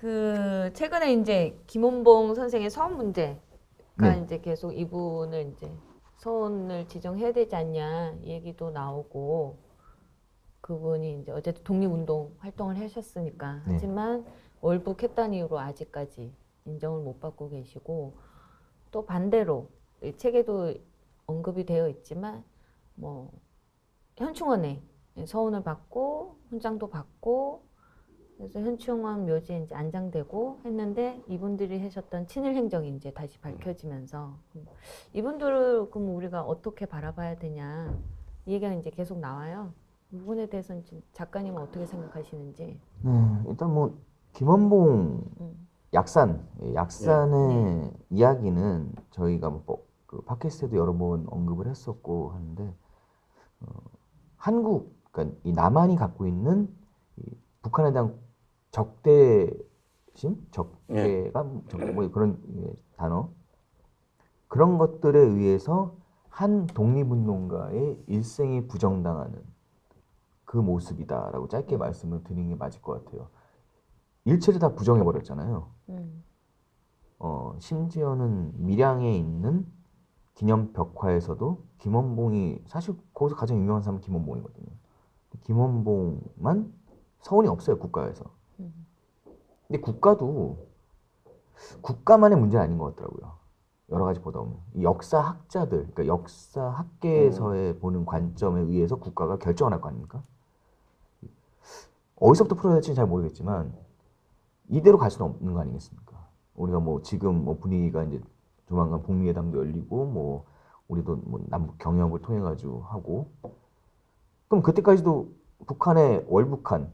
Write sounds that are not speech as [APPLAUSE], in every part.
그 최근에 이제 김원봉 선생의 서원 문제가 네. 이제 계속 이분을 이제 서원을 지정해야 되지 않냐 이 얘기도 나오고 그분이 이제 어쨌든 독립운동 활동을 하셨으니까 네. 하지만 월북했다는 이유로 아직까지 인정을 못 받고 계시고 또 반대로 이 책에도 언급이 되어 있지만 뭐 현충원에 서원을 받고 훈장도 받고 그래서 현충원 묘지에 이제 안장되고 했는데 이분들이 하셨던 친일 행정이 이제 다시 밝혀지면서 음, 이분들을 그럼 우리가 어떻게 바라봐야 되냐 이 얘기가 이제 계속 나와요. 이 부분에 대해서는 좀 작가님은 어떻게 생각하시는지. 네, 일단 뭐 김원봉 음. 약산, 예, 약산의 네. 이야기는 저희가 뭐, 그 팟캐스트에도 여러 번 언급을 했었고 하는데 어, 한국, 그러니까 이 남한이 갖고 있는 이 북한에 대한 적대심, 적대가 적- 뭐 그런 예, 단어 그런 것들에 의해서 한 독립운동가의 일생이 부정당하는 그 모습이다라고 짧게 말씀을 드리는 게 맞을 것 같아요. 일체를 다 부정해 버렸잖아요. 음. 어, 심지어는 밀양에 있는 기념 벽화에서도 김원봉이 사실 거기서 가장 유명한 사람은 김원봉이거든요. 김원봉만 서운이 없어요 국가에서. 음. 근데 국가도 국가만의 문제는 아닌 것 같더라고요. 여러 가지 보다 보면 이 역사학자들, 그러니까 역사학계에서의 보는 관점에 의해서 국가가 결정을 할 거 아닙니까? 어디서부터 풀어야 될지는 잘 모르겠지만 이대로 갈 수는 없는 거 아니겠습니까? 우리가 뭐 지금 뭐 분위기가 이제 조만간 북미회담도 열리고 뭐 우리도 뭐 남북 경협을 통해 가지고 하고 그럼 그때까지도 북한의 월북한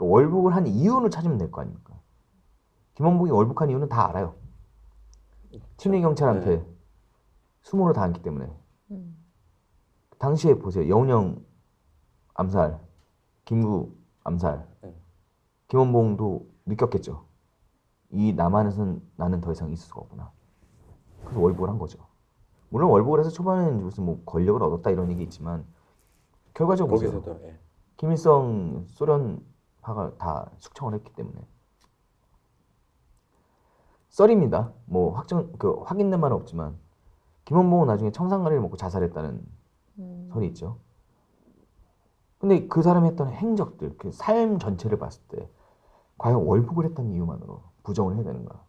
그러니까 월북을 한 이유를 찾으면 될 거 아닙니까? 김원봉이 월북한 이유는 다 알아요. 친일 경찰한테 네. 수모를 당했기 때문에 음. 당시에 보세요. 여운형 암살, 김구 암살, 네. 김원봉도 느꼈겠죠. 이 남한에서는 나는 더 이상 있을 수가 없구나. 그래서 월북을 한 거죠. 물론 월북을 해서 초반에는 무슨 뭐 권력을 얻었다 이런 얘기 있지만 결과적으로 보세요. 거기서도 예. 김일성 소련 파가 다 숙청을 했기 때문에 썰입니다. 뭐 확정 그 확인된 바는 없지만 김원봉은 나중에 청산가리를 먹고 자살했다는 음. 설이 있죠. 근데 그 사람이 했던 행적들, 그 삶 전체를 봤을 때 과연 월북을 했다는 이유만으로 부정을 해야 되는가?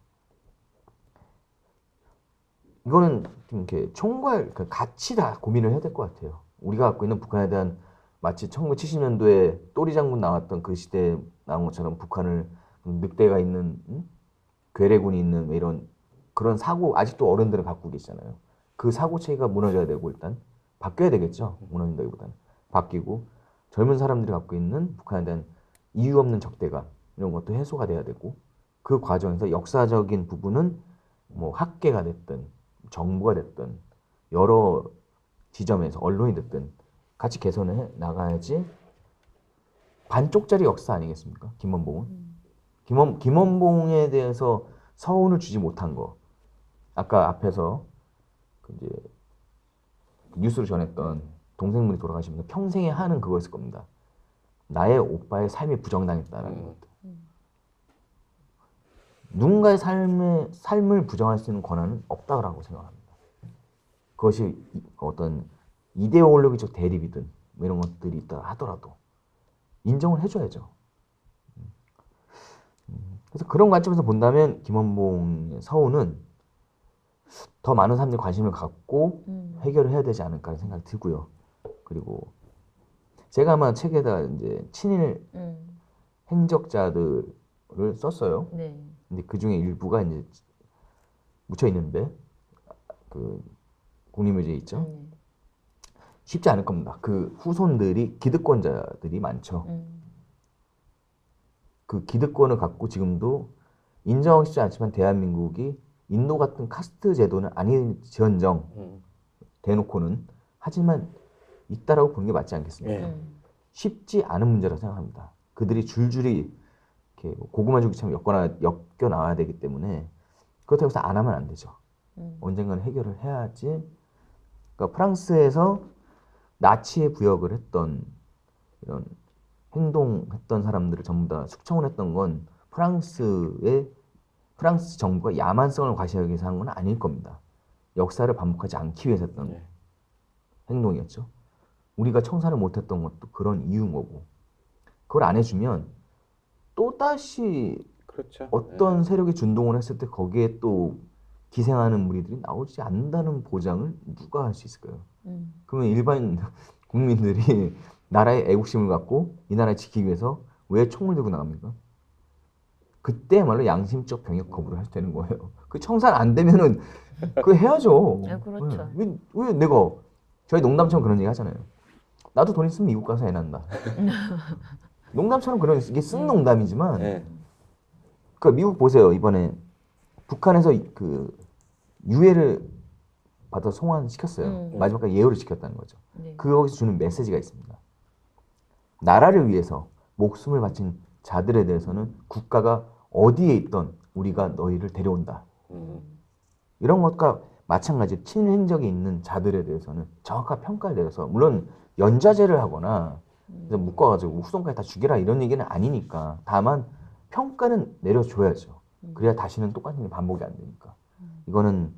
이거는 좀 이렇게 총괄 그 같이 다 고민을 해야 될 것 같아요. 우리가 갖고 있는 북한에 대한 마치 1970년도에 또리 장군 나왔던 그 시대에 나온 것처럼 북한을 늑대가 있는 응? 괴뢰군이 있는 뭐 이런 그런 사고 아직도 어른들은 갖고 계시잖아요. 그 사고 체계가 무너져야 되고 일단 바뀌어야 되겠죠. 무너진다기보다는 바뀌고 젊은 사람들이 갖고 있는 북한에 대한 이유 없는 적대감 이런 것도 해소가 돼야 되고 그 과정에서 역사적인 부분은 뭐 학계가 됐든 정부가 됐든 여러 지점에서 언론이 됐든 같이 개선을 해 나가야지 반쪽짜리 역사 아니겠습니까? 김원봉은 음. 김원 김원봉에 대해서 서운을 주지 못한 거 아까 앞에서 그 이제 뉴스를 전했던 동생분이 돌아가시면서 평생에 하는 그거였을 겁니다. 나의 오빠의 삶이 부정당했다는 음. 것. 음. 누군가의 삶의 삶을 부정할 수 있는 권한은 없다고 생각합니다. 그것이 이- 어떤 이데올로기적 대립이든 뭐 이런 것들이 있다 하더라도 인정을 해줘야죠. 음, 그래서 그런 관점에서 본다면 김원봉의 서운은 더 많은 사람들이 관심을 갖고 음. 해결을 해야 되지 않을까 생각이 들고요. 그리고 제가 아마 책에다 이제 친일 음. 행적자들을 썼어요. 네. 근데 그 중에 일부가 이제 묻혀 있는데 그 국립묘지에 있죠. 음. 쉽지 않을 겁니다. 그 후손들이 기득권자들이 많죠. 음. 그 기득권을 갖고 지금도 인정하고 싶지 않지만 대한민국이 인도 같은 카스트 제도는 아닐지언정 음. 대놓고는 하지만 있다라고 보는 게 맞지 않겠습니까? 예. 음. 쉽지 않은 문제라고 생각합니다. 그들이 줄줄이 이렇게 뭐 고구마 주기처럼 엮거나 엮여 나와야 되기 때문에 그렇다고 해서 안 하면 안 되죠. 음. 언젠가는 해결을 해야지. 그러니까 프랑스에서 나치에 부역을 했던 이런 행동했던 사람들을 전부 다 숙청을 했던 건 프랑스의 프랑스 정부가 야만성을 과시하기 위해서 한 건 아닐 겁니다. 역사를 반복하지 않기 위해서 했던 네. 행동이었죠. 우리가 청산을 못했던 것도 그런 이유인 거고 그걸 안 해주면 또 다시 그렇죠. 어떤 세력이 준동을 했을 때 거기에 또 기생하는 무리들이 나오지 않는다는 보장을 누가 할 수 있을까요? 음. 그러면 일반 [LAUGHS] 국민들이 나라의 애국심을 갖고 이 나라를 지키기 위해서 왜 총을 들고 나갑니까? 그때야말로 양심적 병역 거부를 할수 되는 거예요. 그 청산 안 되면은 그 해야죠. 네, 그렇죠. 왜, 왜 내가 저희 농담처럼 그런 얘기 하잖아요. 나도 돈 있으면 미국 가서 애 낳는다. [LAUGHS] 농담처럼 그런 이게 쓴 농담이지만 네. 그 미국 보세요 이번에 북한에서 그 유해를 받아 송환시켰어요. 음. 마지막까지 예우를 지켰다는 거죠. 네. 그 거기서 주는 메시지가 있습니다. 나라를 위해서 목숨을 바친 자들에 대해서는 국가가 어디에 있던 우리가 너희를 데려온다. 음. 이런 것과 마찬가지 친행적이 있는 자들에 대해서는 정확한 평가를 내려서 물론 연좌제를 하거나 그래서 묶어가지고 후손까지 다 죽여라 이런 얘기는 아니니까 다만 평가는 내려줘야죠. 그래야 다시는 똑같은 게 반복이 안 되니까 이거는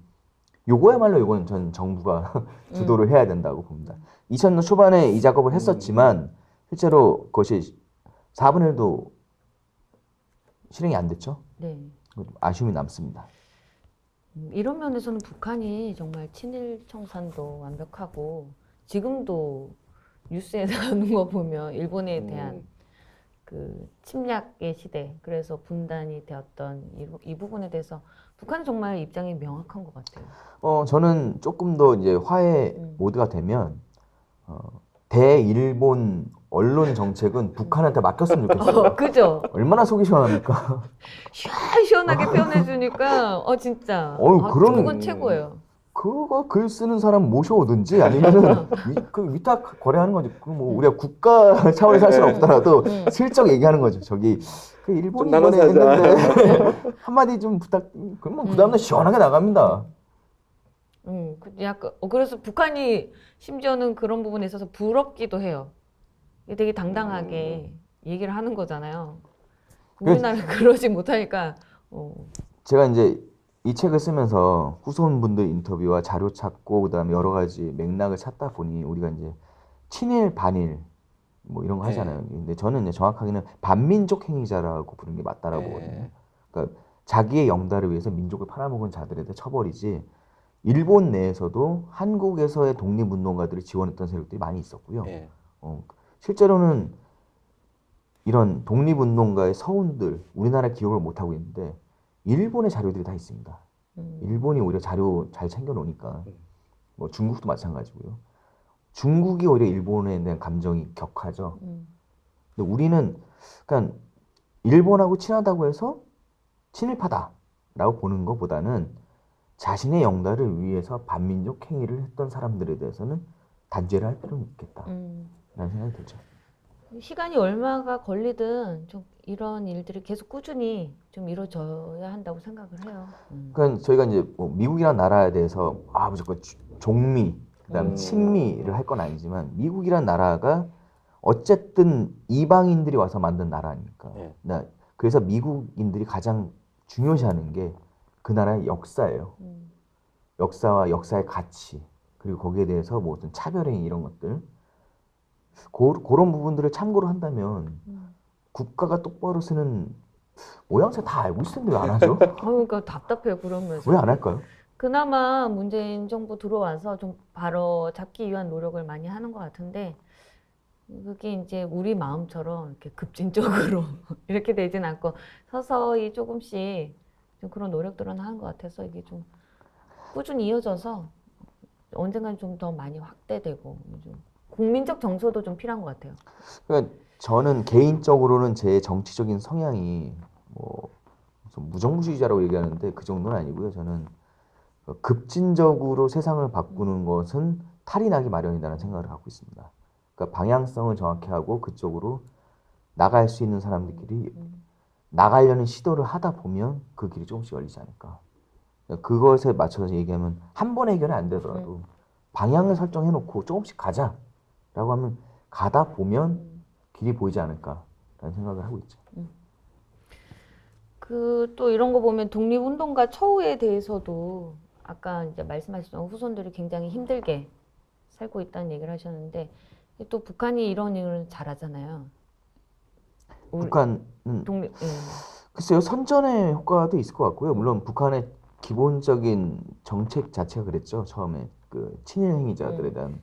요거야말로 요거는 전 정부가 [LAUGHS] 주도를 해야 된다고 봅니다. 2000년 초반에 이 작업을 했었지만 실제로 그것이 4분의 1도 실행이 안 됐죠. 네. 아쉬움이 남습니다. 음, 이런 면에서는 북한이 정말 친일 청산도 완벽하고 지금도 뉴스에 [LAUGHS] 나오는 거 보면 일본에 대한 음. 그 침략의 시대 그래서 분단이 되었던 이, 부- 이 부분에 대해서 북한은 정말 입장이 명확한 것 같아요. 어 저는 조금 더 이제 화해 음. 모드가 되면 어, 대일본 언론 정책은 북한한테 맡겼으면 [LAUGHS] 좋겠어요. 어, 그죠? 얼마나 속이 시원합니까? [LAUGHS] 시원시원하게 표현해주니까 어 진짜 어휴, 아, 그런- 그건 최고예요. 그거 글 쓰는 사람 모셔오든지 아니면은 [LAUGHS] 위, 그 위탁 거래하는 거지. 그뭐 우리가 국가 차원에서 할 수는 없더라도 음. 슬쩍 얘기하는 거죠. 저기 그 일본이 좀 이번에. 했는데 한마디 좀 부탁. 그러면 그 다음날 시원하게 나갑니다. 음, 그 약간 어, 그래서 북한이 심지어는 그런 부분에 있어서 부럽기도 해요. 이게 되게 당당하게 얘기를 하는 거잖아요. 우리나라 [LAUGHS] 그러지 못하니까 어, 제가 이제 이 책을 쓰면서 후손분들 인터뷰와 자료 찾고 그다음에 여러 가지 맥락을 찾다 보니 우리가 이제 친일 반일 뭐 이런 거 네. 하잖아요. 근데 저는 이제 정확하게는 반민족 행위자라고 부르는 게 맞다라고 네. 보거든요. 그러니까 자기의 영달을 위해서 민족을 팔아먹은 자들에 대해 처벌이지. 일본 내에서도 한국에서의 독립운동가들을 지원했던 세력들이 많이 있었고요. 네. 어, 실제로는 이런 독립운동가의 서운들 우리나라 기억을 못 하고 있는데 일본의 자료들이 다 있습니다. 음, 일본이 오히려 자료 잘 챙겨 놓으니까 음. 뭐 중국도 마찬가지고요. 중국이 오히려 일본에 대한 감정이 격하죠. 음, 근데 우리는 그러니까 일본하고 친하다고 해서 친일파다라고 보는 것보다는 자신의 영달을 위해서 반민족 행위를 했던 사람들에 대해서는 단죄를 할 필요는 있겠다라는 음. 생각이 들죠. 시간이 얼마가 걸리든 좀 이런 일들이 계속 꾸준히 좀 이루어져야 한다고 생각을 해요. 음. 그러니까 저희가 이제 뭐 미국이라는 나라에 대해서 아 무조건 주- 종미 그다음 음. 친미를 할 건 아니지만 미국이라는 나라가 어쨌든 이방인들이 와서 만든 나라니까. 네. 나- 그래서 미국인들이 가장 중요시하는 게 그 나라의 역사예요. 음. 역사와 역사의 가치 그리고 거기에 대해서 뭐 어떤 차별행위 이런 것들 고, 그런 부분들을 참고로 한다면 음. 국가가 똑바로 쓰는 모양새 다 알고 있을 텐데 왜 안 하죠? [LAUGHS] 아, 그러니까 답답해요 그러면서. 왜 안 할까요? 그나마 문재인 정부 들어와서 좀 바로 잡기 위한 노력을 많이 하는 것 같은데 그게 이제 우리 마음처럼 이렇게 급진적으로 [LAUGHS] 이렇게 되진 않고 서서히 조금씩 좀 그런 노력들은 하는 것 같아서 이게 좀 꾸준히 이어져서 언젠간 좀더 많이 확대되고 좀 국민적 정서도 좀 필요한 것 같아요. 그러니까 저는 개인적으로는 제 정치적인 성향이 뭐 무정부주의자라고 얘기하는데 그 정도는 아니고요. 저는 그 급진적으로 세상을 바꾸는 것은 탈이 나기 마련이라는 생각을 갖고 있습니다. 그러니까 방향성을 정확히 하고 그쪽으로 나갈 수 있는 사람들끼리 음. 나가려는 시도를 하다 보면 그 길이 조금씩 열리지 않을까. 그러니까 그것에 맞춰서 얘기하면 한 번의 해결이 안 되더라도 방향을 설정해 놓고 조금씩 가자 라고 하면 가다 보면 음. 길이 보이지 않을까라는 생각을 하고 있죠. 그 또 이런 거 보면 독립운동가 처우에 대해서도 아까 이제 말씀하셨던 후손들이 굉장히 힘들게 살고 있다는 얘기를 하셨는데 또 북한이 이런 일을 잘하잖아요. 우리 북한 음, 독립 예. 글쎄요 선전의 효과도 있을 것 같고요. 물론 북한의 기본적인 정책 자체가 그랬죠. 처음에 그 친일 행위자들에 음. 대한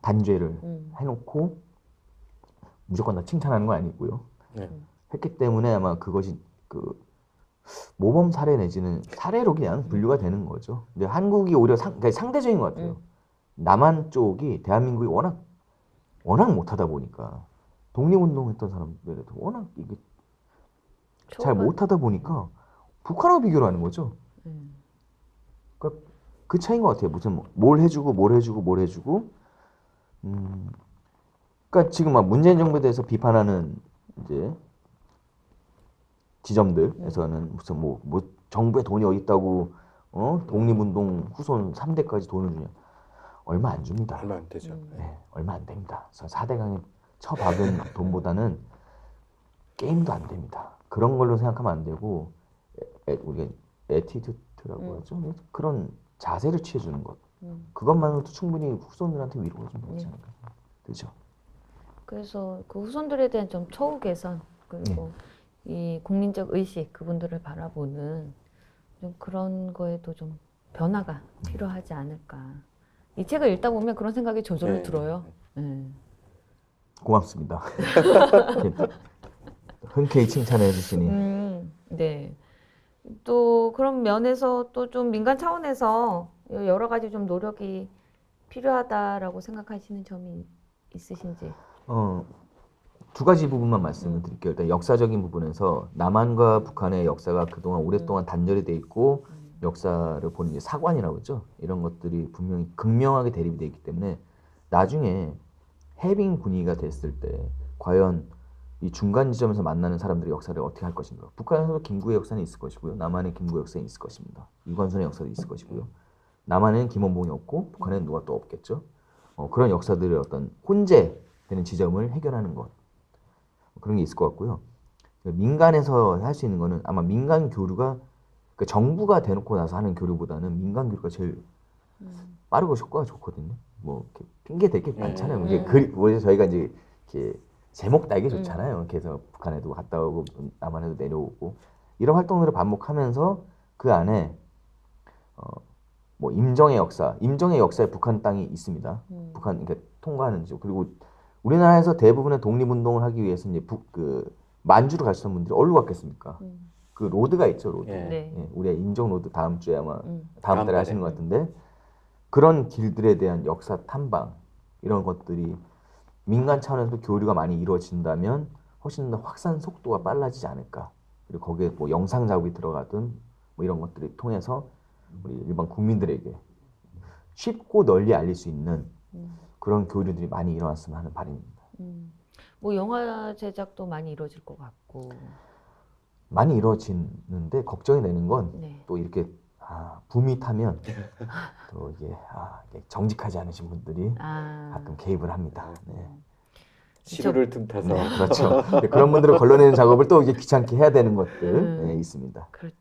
단죄를 음. 해놓고 무조건 다 칭찬하는 건 아니고요. 네. 했기 때문에 아마 그것이 그 모범 사례 내지는 사례로 그냥 분류가 되는 거죠. 근데 한국이 오히려 상, 그러니까 상대적인 것 같아요. 음. 남한 쪽이 대한민국이 워낙 워낙 못하다 보니까 독립운동했던 사람들도 워낙 이게 잘 못하다 보니까 북한하고 비교를 하는 거죠. 음. 그 차이인 것 같아요. 무슨 뭐- 뭘 해주고 뭘 해주고 뭘 해주고. 음, 그러니까 지금 막 문재인 정부에 대해서 비판하는 이제 지점들에서는 무슨 뭐, 뭐 정부에 돈이 어디 있다고 어 독립운동 후손 3대까지 돈을 주냐 얼마 안 줍니다. 얼마 안 되죠. 음. 네, 얼마 안 됩니다. 그래서 4대강에 쳐박은 [LAUGHS] 돈보다는 게임도 안 됩니다. 그런 걸로 생각하면 안 되고 에, 에, 우리가 에티튜드라고 음. 하죠. 그런 자세를 취해주는 것. 음. 그것만으로도 충분히 후손들한테 위로가 좀 되지 음. 않을까. 그렇죠. 그래서 그 후손들에 대한 좀 처우 개선 그리고 이 국민적 의식 그분들을 바라보는 좀 그런 거에도 좀 변화가 필요하지 않을까. 이 책을 읽다 보면 그런 생각이 저절로 네. 들어요. 네. 고맙습니다. [LAUGHS] 흔쾌히 칭찬해 주시니. 음, 네. 또 그런 면에서 또 좀 민간 차원에서 여러 가지 좀 노력이 필요하다라고 생각하시는 점이 있으신지. 어, 두 가지 부분만 말씀을 드릴게요. 일단 역사적인 부분에서 남한과 북한의 역사가 그동안 오랫동안 단절이 돼 있고 역사를 보는 이제 사관이라고 그러죠. 이런 것들이 분명히 극명하게 대립이 돼 있기 때문에 나중에 해빙 분위기가 됐을 때 과연 이 중간 지점에서 만나는 사람들의 역사를 어떻게 할 것인가. 북한에서도 김구의 역사는 있을 것이고요. 남한의 김구의 역사는 있을 것입니다. 유관순의 역사도 있을 것이고요. 남한에는 김원봉이 없고 북한에는 누가 또 없겠죠. 어, 그런 역사들의 어떤 혼재되는 지점을 해결하는 것 그런 게 있을 것 같고요. 민간에서 할 수 있는 거는 아마 민간 교류가 그 정부가 대놓고 나서 하는 교류보다는 민간 교류가 제일 빠르고 효과가 좋거든요. 뭐 이렇게 핑계 댈게 많잖아요. 이게 음. 그 그래서 저희가 이제 이렇게 제목 달기 좋잖아요. 그래서 북한에도 갔다 오고 남한에도 내려오고 이런 활동들을 반복하면서 그 안에 어, 뭐 임정의 역사, 임정의 역사에 북한 땅이 있습니다. 음. 북한 그러니까 통과하는지 그리고 우리나라에서 대부분의 독립운동을 하기 위해서 이제 북 그 만주를 가시던 분들이 어디로 갔겠습니까? 음. 그 로드가 있죠, 로드. 예. 네. 예, 우리가 인정 로드 다음 주에 아마 음. 다음 다음 달에. 하시는 것 같은데 그런 길들에 대한 역사 탐방 이런 것들이 민간 차원에서 교류가 많이 이루어진다면 훨씬 더 확산 속도가 빨라지지 않을까. 그리고 거기에 뭐 영상 자국이 들어가든 뭐 이런 것들을 통해서 우리 일반 국민들에게 쉽고 널리 알릴 수 있는 음. 그런 교류들이 많이 일어났으면 하는 바람입니다. 음. 뭐 영화 제작도 많이 이루어질 것 같고. 많이 이루어지는데 걱정이 되는 건 네. 또 이렇게 아, 붐이 타면 [LAUGHS] 또 이게, 아, 이게 정직하지 않으신 분들이 아. 가끔 개입을 합니다. 네. 시루를 틈타서 네, 그렇죠. 그런 분들을 걸러내는 [LAUGHS] 작업을 또 이게 귀찮게 해야 되는 것들 음. 네, 있습니다. 그렇죠.